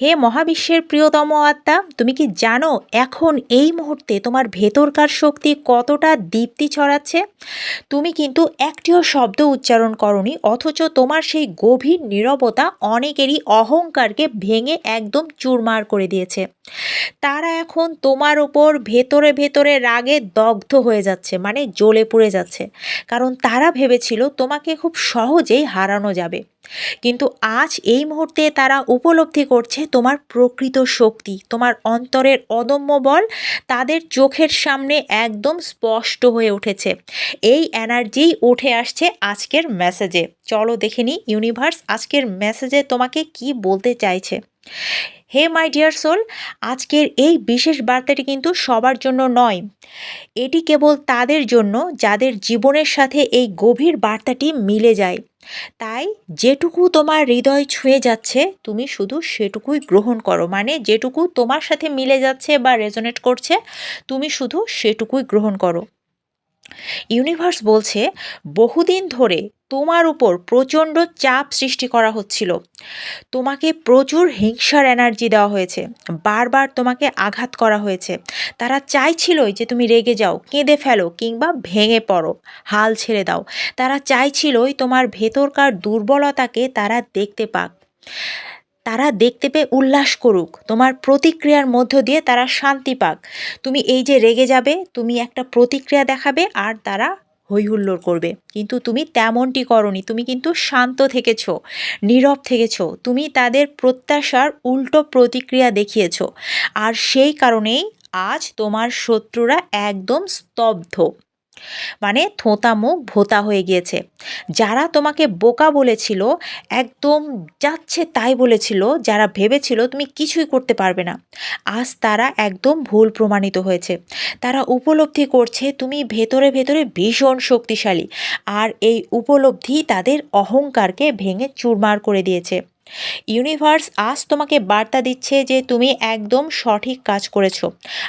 হে মহাবিশ্বের প্রিয়তম আত্মা, তুমি কি জানো এখন এই মুহূর্তে তোমার ভেতরকার শক্তি কতটা দীপ্তি ছড়াচ্ছে? তুমি কিন্তু একটিও শব্দ উচ্চারণ করনি, অথচ তোমার সেই গভীর নীরবতা অনেকেরই অহংকারকে ভেঙে একদম চুরমার করে দিয়েছে। তারা এখন তোমার ওপর ভেতরে ভেতরে রাগে দগ্ধ হয়ে যাচ্ছে মানে জ্বলে পুড়ে যাচ্ছে। কারণ তারা ভেবেছিল তোমাকে খুব সহজেই হারানো যাবে। কিন্তু আজ এই মুহূর্তে তারা উপলব্ধি করছে তোমার প্রকৃত শক্তি, তোমার অন্তরের অদম্য বল তাদের চোখের সামনে একদম স্পষ্ট হয়ে উঠেছে। এই এনার্জি উঠে আসছে আজকের মেসেজে চলো দেখে নিই ইউনিভার্স আজকের মেসেজে তোমাকে কি বলতে চাইছে। হে মাই ডিয়ার সোল, আজকের এই বিশেষ বার্তাটি কিন্তু সবার জন্য নয়। এটি কেবল তাদের জন্য যাদের জীবনের সাথে এই গভীর বার্তাটি মিলে যায়। তাই যেটুকু তোমার হৃদয় ছুঁয়ে যাচ্ছে, তুমি শুধু সেটুকুই গ্রহণ করো। মানে যেটুকু তোমার সাথে মিলে যাচ্ছে বা রেজোনেট করছে, তুমি শুধু সেটুকুই গ্রহণ করো। ইউনিভার্স বলছে, বহুদিন ধরে তোমার উপর প্রচণ্ড চাপ সৃষ্টি করা হচ্ছিল। তোমাকে প্রচুর হিংসার এনার্জি দেওয়া হয়েছে। বারবার তোমাকে আঘাত করা হয়েছে। তারা চাইছিলই যে তুমি রেগে যাও, কেঁদে ফেলো কিংবা ভেঙে পড়ো। হাল ছেড়ে দাও। তারা চাইছিলই তোমার ভেতরকার দুর্বলতাকে তারা দেখতে পাক। তারা দেখতে পেয়ে উল্লাস করুক। তোমার প্রতিক্রিয়ার মধ্য দিয়ে তারা শান্তি পাক। তুমি এই যে রেগে যাবে, তুমি একটা প্রতিক্রিয়া দেখাবে আর তারা হৈহুল্লোড় করবে। কিন্তু তুমি তেমনটি করনি, তুমি কিন্তু শান্ত থেকেছ, নীরব থেকেছ। তুমি তাদের প্রত্যাশার উল্টো প্রতিক্রিয়া দেখিয়েছ। আর সেই কারণেই আজ তোমার শত্রুরা একদম স্তব্ধ। মানে থোঁতা মুখ ভোতা হয়ে গিয়েছে। যারা তোমাকে বোকা বলেছিল, একদম যাচ্ছে তাই বলেছিল, যারা ভেবেছিল তুমি কিছুই করতে পারবে না, আজ তারা একদম ভুল প্রমাণিত হয়েছে। তারা উপলব্ধি করছে তুমি ভেতরে ভেতরে ভীষণ শক্তিশালী, আর এই উপলব্ধি তাদের অহংকারকে ভেঙে চুরমার করে দিয়েছে। ইউনিভার্স আজ তোমাকে বার্তা দিচ্ছে যে তুমি একদম সঠিক কাজ করেছ।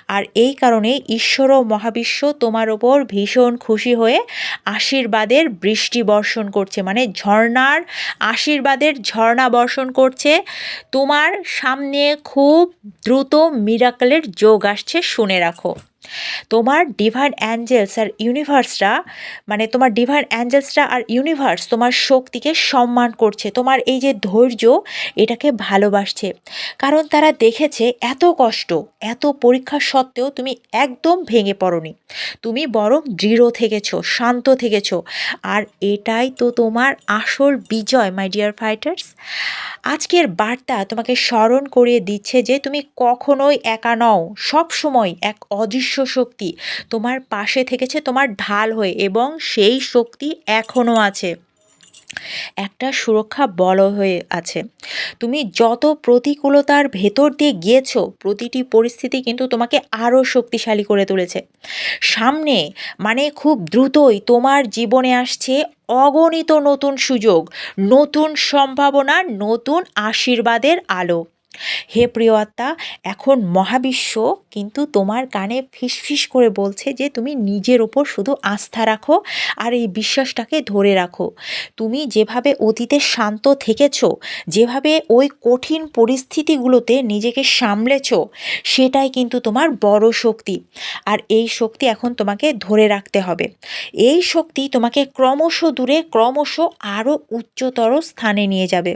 আর এই কারণে ঈশ্বর ও মহাবিশ্ব তোমার ওপর ভীষণ খুশি হয়ে আশীর্বাদের বৃষ্টি বর্ষণ করছে। মানে ঝর্নার আশীর্বাদের ঝর্ণা বর্ষণ করছে। তোমার সামনে খুব দ্রুত মিরাকলের যোগ আসছে, শুনে রাখো। তোমার ডিভাইন অ্যাঞ্জেলস আর ইউনিভার্সরা মানে তোমার ডিভাইন অ্যাঞ্জেলসরা আর ইউনিভার্স তোমার শক্তিকে সম্মান করছে, তোমার এই যে ধৈর্য, এটাকে ভালোবাসছে। কারণ তারা দেখেছে এত কষ্ট, এত পরীক্ষা সত্ত্বেও তুমি একদম ভেঙে পড়নি। তুমি বরং দৃঢ় থেকেছ, শান্ত থেকেছ। আর এটাই তো তোমার আসল বিজয় মাই ডিয়ার ফাইটার্স আজকের বার্তা তোমাকে স্মরণ করিয়ে দিচ্ছে যে তুমি কখনোই একা নও সব সময় এক অদৃশ্য শক্তি তোমার পাশে থেকেছে তোমার ঢাল হয়ে এবং সেই শক্তি এখনও আছে। একটা সুরক্ষা বল হয়ে আছে। তুমি যত প্রতিকূলতার ভেতর দিয়ে গিয়েছো, প্রতিটি পরিস্থিতি কিন্তু তোমাকে আরও শক্তিশালী করে তুলেছে। সামনে মানে খুব দ্রুতই তোমার জীবনে আসছে অগণিত নতুন সুযোগ, নতুন সম্ভাবনা, নতুন আশীর্বাদের আলো। হে প্রিয় আত্মা, এখন মহাবিশ্ব কিন্তু তোমার কানে ফিসফিস করে বলছে যে তুমি নিজের ওপর শুধু আস্থা রাখো আর এই বিশ্বাসটাকে ধরে রাখো। তুমি যেভাবে অতীতে শান্ত থেকেছ, যেভাবে ওই কঠিন পরিস্থিতিগুলোতে নিজেকে সামলেছ, সেটাই কিন্তু তোমার বড় শক্তি। আর এই শক্তি এখন তোমাকে ধরে রাখতে হবে। এই শক্তি তোমাকে ক্রমশ দূরে, ক্রমশ আরও উচ্চতর স্থানে নিয়ে যাবে।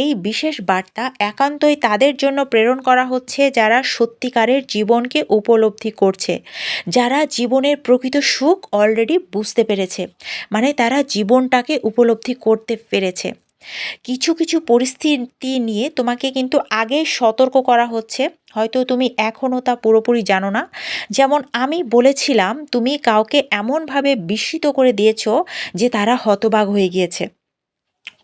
এই বিশেষ বার্তা একান্তই তাদের জন্য প্রেরণ করা হচ্ছে যারা সত্যিকারের জীবনকে উপলব্ধি করছে, যারা জীবনের প্রকৃত সুখ অলরেডি বুঝতে পেরেছে মানে তারা জীবনটাকে উপলব্ধি করতে পেরেছে। কিছু কিছু পরিস্থিতি নিয়ে তোমাকে কিন্তু আগে সতর্ক করা হচ্ছে, হয়তো তুমি এখনও তা পুরোপুরি জানো না। যেমন আমি বলেছিলাম, তুমি কাউকে এমনভাবে বিস্মিত করে দিয়েছ যে তারা হতবাগ হয়ে গিয়েছে।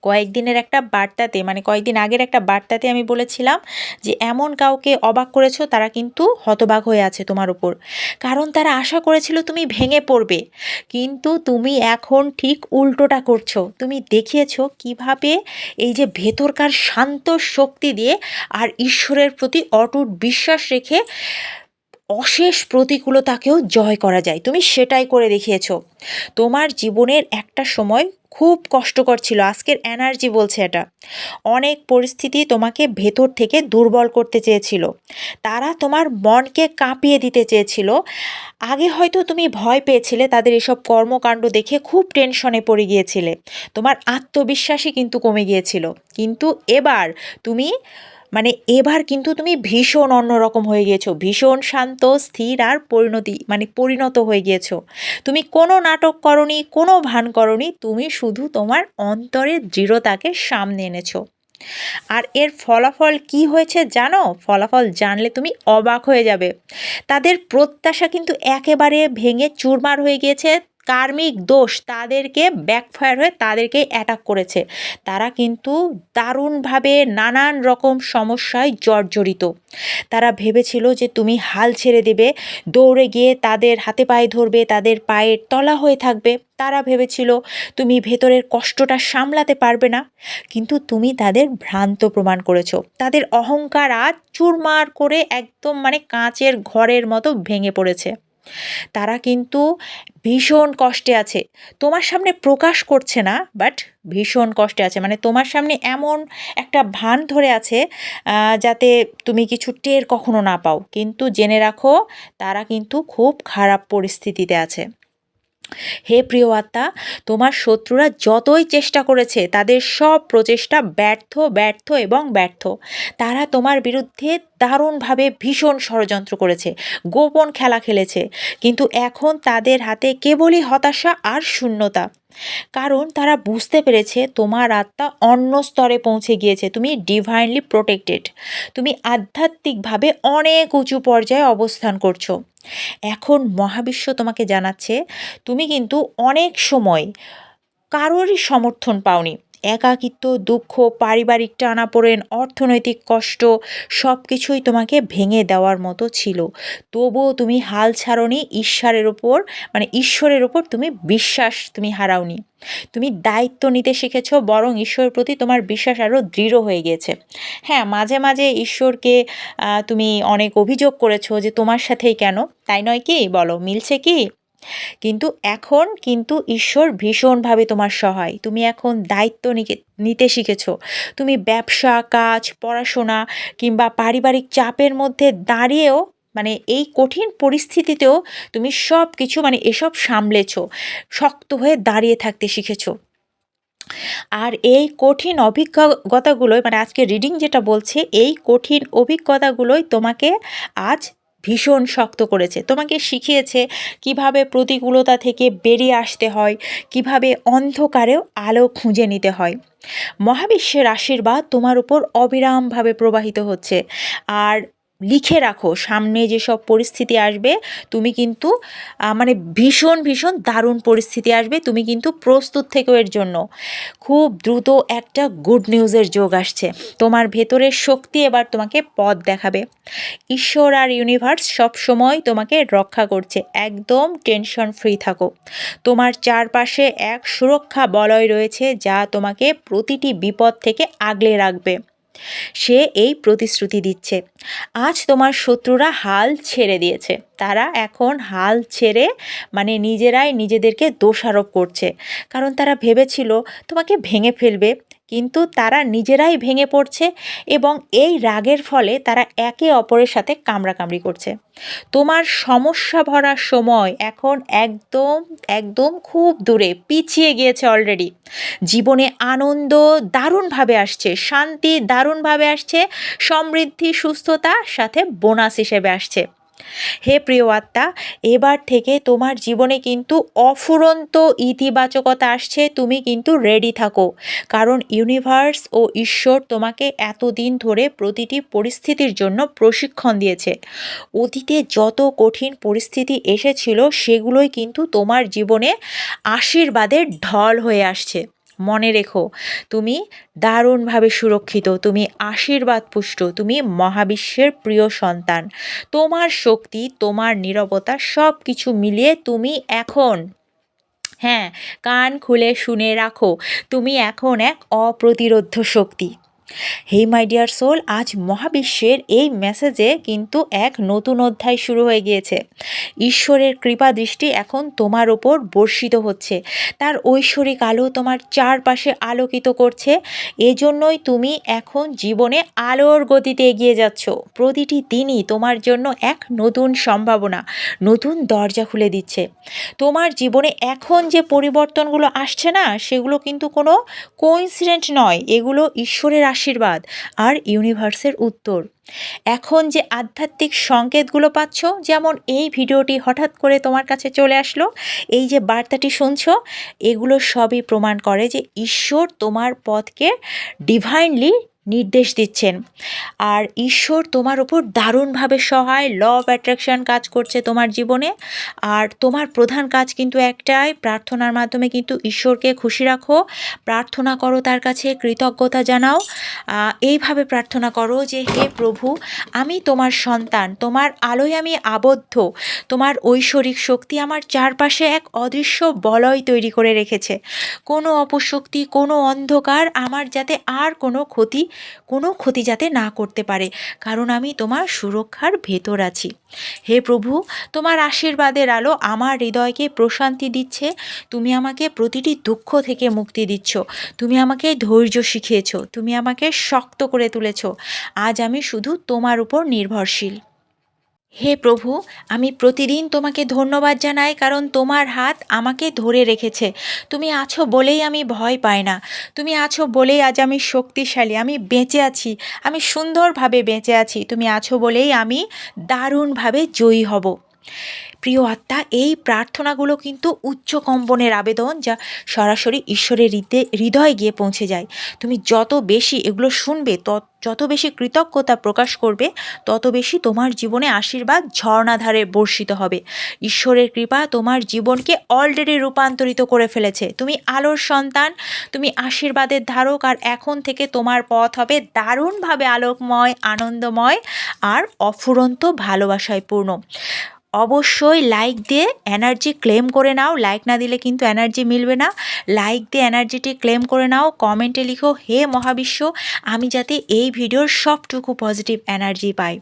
কয়েকদিনের একটা বার্তাতে মানে কয়েকদিন আগের একটা বার্তাতে আমি বলেছিলাম যে, এমন কাউকে অবাক করেছ, তারা কিন্তু হতবাক হয়ে আছে তোমার উপর। কারণ তারা আশা করেছিল তুমি ভেঙে পড়বে। কিন্তু তুমি এখন ঠিক উল্টোটা করছ। তুমি দেখিয়েছো কীভাবে এই যে ভেতরকার শান্ত শক্তি দিয়ে আর ঈশ্বরের প্রতি অটুট বিশ্বাস রেখে অশেষ প্রতিকূলতাকেও জয় করা যায়। তুমি সেটাই করে দেখিয়েছো। তোমার জীবনের একটা সময় খুব কষ্টকর ছিল। আজকের এনার্জি বলছে এটা। অনেক পরিস্থিতি তোমাকে ভেতর থেকে দুর্বল করতে চেয়েছিল। তারা তোমার মনকে কাঁপিয়ে দিতে চেয়েছিল। আগে হয়তো তুমি ভয় পেয়েছিলে, তাদের এসব কর্মকাণ্ড দেখে খুব টেনশনে পড়ে গিয়েছিলে। তোমার আত্মবিশ্বাসই কিন্তু কমে গিয়েছিল। কিন্তু এবার তুমি মানে এবার কিন্তু তুমি ভীষণ অন্যরকম হয়ে গিয়েছো, ভীষণ শান্ত, স্থির আর পরিণতি মানে পরিণত হয়ে গিয়েছো। তুমি কোনো নাটক করনি, কোনো ভান করনি, তুমি শুধু তোমার অন্তরের দৃঢ়তাকে সামনে এনেছো। আর এর ফলাফল কি হয়েছে জানো? ফলাফল জানলে তুমি অবাক হয়ে যাবে। তাদের প্রত্যাশা কিন্তু একেবারে ভেঙে চুরমার হয়ে গিয়েছে কার্মিক দোষ তাদেরকে ব্যাকফায়ার হয়ে তাদেরকে অ্যাটাক করেছে। তারা কিন্তু দারুণভাবে নানান রকম সমস্যায় জর্জরিত। তারা ভেবেছিল যে তুমি হাল ছেড়ে দেবে, দৌড়ে গিয়ে তাদের হাতে পায়ে ধরবে, তাদের পায়ের তলা হয়ে থাকবে। তারা ভেবেছিল তুমি ভেতরের কষ্টটা সামলাতে পারবে না। কিন্তু তুমি তাদের ভ্রান্ত প্রমাণ করেছ। তাদের অহংকার আজ চুরমার করে একদম মানে কাঁচের ঘরের মতো ভেঙে পড়েছে। তারা কিন্তু ভীষণ কষ্টে আছে। তোমার সামনে প্রকাশ করছে না বাট ভীষণ কষ্টে আছে। মানে তোমার সামনে এমন একটা ভান ধরে আছে যাতে তুমি কিছু টের কখনো না পাও। কিন্তু জেনে রাখো, তারা কিন্তু খুব খারাপ পরিস্থিতিতে আছে। হে প্রিয় আত্মা, তোমার শত্রুরা যতই চেষ্টা করেছে, তাদের সব প্রচেষ্টা ব্যর্থ ব্যর্থ এবং ব্যর্থ। তারা তোমার বিরুদ্ধে দারুণভাবে ভীষণ ষড়যন্ত্র করেছে, গোপন খেলা খেলেছে। কিন্তু এখন তাদের হাতে কেবলই হতাশা আর শূন্যতা। কারণ তারা বুঝতে পেরেছে তোমার আত্মা অন্য স্তরে পৌঁছে গিয়েছে। তুমি ডিভাইনলি প্রোটেক্টেড তুমি আধ্যাত্মিকভাবে অনেক উঁচু পর্যায়ে অবস্থান করছ। এখন মহাবিশ্ব তোমাকে জানাচ্ছে, তুমি কিন্তু অনেক সময় কারোরই সমর্থন পাওনি। একাকিত্ব, দুঃখ, পারিবারিক টানাপোড়েন, অর্থনৈতিক কষ্ট সব কিছুই তোমাকে ভেঙে দেওয়ার মতো ছিল। তবুও তুমি হাল ছাড়নি, ঈশ্বরের ওপর মানে ঈশ্বরের ওপর তুমি বিশ্বাস তুমি হারাওনি। তুমি দায়িত্ব নিতে শিখেছ, বরং ঈশ্বরের প্রতি তোমার বিশ্বাস আরও দৃঢ় হয়ে গেছে হ্যাঁ মাঝে মাঝে ঈশ্বরকে তুমি অনেক অভিযোগ করেছ যে তোমার সাথেই কেন? তাই নয় কি? বলো, মিলছে কি? কিন্তু এখন কিন্তু ঈশ্বর ভীষণভাবে তোমার সহায়। তুমি এখন দায়িত্ব নিতে শিখেছ। তুমি ব্যবসা, কাজ, পড়াশোনা কিংবা পারিবারিক চাপের মধ্যে দাঁড়িয়েও মানে এই কঠিন পরিস্থিতিতেও তুমি সব কিছু মানে এসব সামলেছ, শক্ত হয়ে দাঁড়িয়ে থাকতে শিখেছ। আর এই কঠিন অভিজ্ঞতাগুলোই মানে আজকে রিডিং যেটা বলছে, এই কঠিন অভিজ্ঞতাগুলোই তোমাকে আজ ভীষণ শক্ত করেছে। তোমাকে শিখিয়েছে কীভাবে প্রতিকূলতা থেকে বেরিয়ে আসতে হয়, কীভাবে অন্ধকারেও আলো খুঁজে নিতে হয়। মহাবিশ্বের আশীর্বাদ তোমার উপর অবিরামভাবে প্রবাহিত হচ্ছে। আর লিখে রাখো, সামনে যেসব পরিস্থিতি আসবে, তুমি কিন্তু মানে ভীষণ ভীষণ দারুণ পরিস্থিতি আসবে, তুমি কিন্তু প্রস্তুত থেকো এর জন্য। খুব দ্রুত একটা গুড নিউজের যোগ আসছে। তোমার ভেতরের শক্তি এবার তোমাকে পথ দেখাবে। ঈশ্বর আর ইউনিভার্স সব সময় তোমাকে রক্ষা করছে। একদম টেনশন ফ্রি থাকো। তোমার চারপাশে এক সুরক্ষা বলয় রয়েছে যা তোমাকে প্রতিটি বিপদ থেকে আগলে রাখবে। সে এই প্রতিশ্রুতি দিচ্ছে। আজ তোমার শত্রুরা হাল ছেড়ে দিয়েছে। তারা এখন হাল ছেড়ে মানে নিজেরাই নিজেদেরকে দোষারোপ করছে। কারণ তারা ভেবেছিল, তোমাকে ভেঙে ফেলবে কিন্তু তারা নিজেরাই ভেঙে পড়ছে এবং এই রাগের ফলে তারা একে অপরের সাথে কামড়াকামড়ি করছে। তোমার সমস্যা ভরা সময় এখন একদম একদম খুব দূরে, পিছিয়ে গিয়েছে অলরেডি জীবনে আনন্দ দারুণভাবে আসছে, শান্তি দারুণভাবে আসছে, সমৃদ্ধি, সুস্থতা, সাথে বোনাস হিসেবে আসছে। হে প্রিয় আত্মা, এবার থেকে তোমার জীবনে কিন্তু অফুরন্ত ইতিবাচকতা আসছে, তুমি কিন্তু রেডি থাকো। কারণ ইউনিভার্স ও ঈশ্বর তোমাকে এতদিন ধরে প্রতিটি পরিস্থিতির জন্য প্রশিক্ষণ দিয়েছে। অতীতে যত কঠিন পরিস্থিতি এসেছিল, সেগুলোই কিন্তু তোমার জীবনে আশীর্বাদের ঢল হয়ে আসছে। মনে রেখো, তুমি দারুণভাবে সুরক্ষিত, তুমি আশীর্বাদ পুষ্ট তুমি মহাবিশ্বের প্রিয় সন্তান। তোমার শক্তি, তোমার নিরবতা সব কিছু মিলিয়ে তুমি এখন হ্যাঁ কান খুলে শুনে রাখো, তুমি এখন এক অপ্রতিরোধ্য শক্তি। হে মাই ডিয়ার সোল আজ মহাবিশ্বের এই মেসেজে কিন্তু এক নতুন অধ্যায় শুরু হয়ে গিয়েছে। ঈশ্বরের কৃপা দৃষ্টি এখন তোমার ওপর বর্ষিত হচ্ছে। তার ঐশ্বরিক আলো তোমার চারপাশে আলোকিত করছে। এজন্যই তুমি এখন জীবনে আলোর গতিতে এগিয়ে যাচ্ছ। প্রতিটি দিনই তোমার জন্য এক নতুন সম্ভাবনা, নতুন দরজা খুলে দিচ্ছে। তোমার জীবনে এখন যে পরিবর্তনগুলো আসছে না, সেগুলো কিন্তু কোনো কোইন্সিডেন্ট নয়। এগুলো ঈশ্বরের আশীর্বাদ আর ইউনিভার্সের উত্তর। এখন যে আধ্যাত্মিক সংকেতগুলো পাচ্ছ, যেমন এই ভিডিওটি হঠাৎ করে তোমার কাছে চলে আসলো, এই যে বার্তাটি শুনছ, এগুলো সবই প্রমাণ করে যে ঈশ্বর তোমার পথকে ডিভাইনলি নির্দেশ দিচ্ছেন। আর ঈশ্বর তোমার উপর দারুণভাবে সহায় ল অফ অ্যাট্রাকশন কাজ করছে তোমার জীবনে। আর তোমার প্রধান কাজ কিন্তু একটাই, প্রার্থনার মাধ্যমে কিন্তু ঈশ্বরকে খুশি রাখো। প্রার্থনা করো তার কাছে, কৃতজ্ঞতা জানাও। এইভাবে প্রার্থনা করো যে, হে প্রভু, আমি তোমার সন্তান, তোমার আলোয় আমি আবদ্ধ। তোমার ঐশ্বরিক শক্তি আমার চারপাশে এক অদৃশ্য বলয় তৈরি করে রেখেছে। কোনো অপশক্তি, কোনো অন্ধকার আমার যাতে আর কোনো ক্ষতি কোনো ক্ষতি যাতে না করতে পারে, কারণ আমি তোমার সুরক্ষার ভেতর আছি। হে প্রভু, তোমার আশীর্বাদের আলো আমার হৃদয়কে প্রশান্তি দিচ্ছে, তুমি আমাকে প্রতিটি দুঃখ থেকে মুক্তি দিচ্ছ, তুমি আমাকে ধৈর্য শিখিয়েছ, তুমি আমাকে শক্ত করে তুলেছ, আজ আমি শুধু তোমার উপর নির্ভরশীল। হে প্রভু, আমি প্রতিদিন তোমাকে ধন্যবাদ জানাই কারণ তোমার হাত আমাকে ধরে রেখেছে। তুমি আছো বলেই আমি ভয় পাই না। তুমি আছো বলেই আজ আমি শক্তিশালী, আমি বেঁচে আছি, আমি সুন্দরভাবে বেঁচে আছি। তুমি আছো বলেই আমি দারুণভাবে জয়ী হব। প্রিয় আত্মা, এই প্রার্থনাগুলো কিন্তু উচ্চ কম্পনের আবেদন যা সরাসরি ঈশ্বরের হৃদয়ে হৃদয়ে গিয়ে পৌঁছে যায়। তুমি যত বেশি এগুলো শুনবে, তত, যত বেশি কৃতজ্ঞতা প্রকাশ করবে, তত বেশি তোমার জীবনে আশীর্বাদ ঝর্ণাধারে বর্ষিত হবে। ঈশ্বরের কৃপা তোমার জীবনকে অলরেডি রূপান্তরিত করে ফেলেছে। তুমি আলোর সন্তান, তুমি আশীর্বাদের ধারক আর এখন থেকে তোমার পথ হবে দারুণভাবে আলোকময়, আনন্দময় আর অফুরন্ত ভালোবাসায় পূর্ণ। অবশ্যই লাইক দিয়ে এনার্জি ক্লেম করে নাও। লাইক না দিলে কিন্তু এনার্জি মিলবে না। লাইক দিয়ে এনার্জিটি ক্লেম করে নাও। কমেন্টে লিখো, হে মহাবিশ্ব, আমি যাতে এই ভিডিওর সবটুকু পজিটিভ এনার্জি পাই।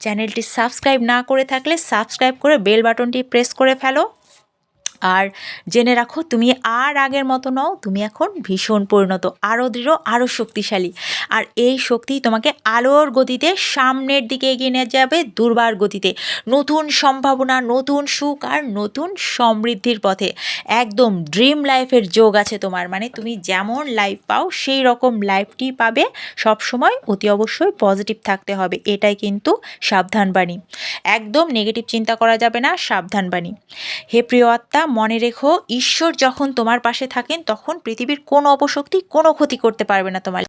চ্যানেলটি সাবস্ক্রাইব না করে থাকলে সাবস্ক্রাইব করে বেল বাটনটি প্রেস করে ফেলো। আর জেনে রাখো, তুমি আর আগের মতো নও, তুমি এখন ভীষণ পরিণত আরও দৃঢ় আরও শক্তিশালী। আর এই শক্তি তোমাকে আলোর গতিতে সামনের দিকে এগিয়ে নিয়ে যাবে, দুর্বার গতিতে। নতুন সম্ভাবনা, নতুন সুখ আর নতুন সমৃদ্ধির পথে। একদম ড্রিম লাইফের যোগ আছে তোমার মানে তুমি যেমন লাইফ পাও, সেই রকম লাইফটি পাবে। সব সময় অতি অবশ্যই পজিটিভ থাকতে হবে, এটাই কিন্তু সাবধানবাণী। একদম নেগেটিভ চিন্তা করা যাবে না, সাবধানবাণী। হে প্রিয় আত্মা মনে রেখো, ঈশ্বর যখন তোমার পাশে থাকেন, তখন পৃথিবীর কোনো অপশক্তি কোনো ক্ষতি করতে পারবে না তোমার।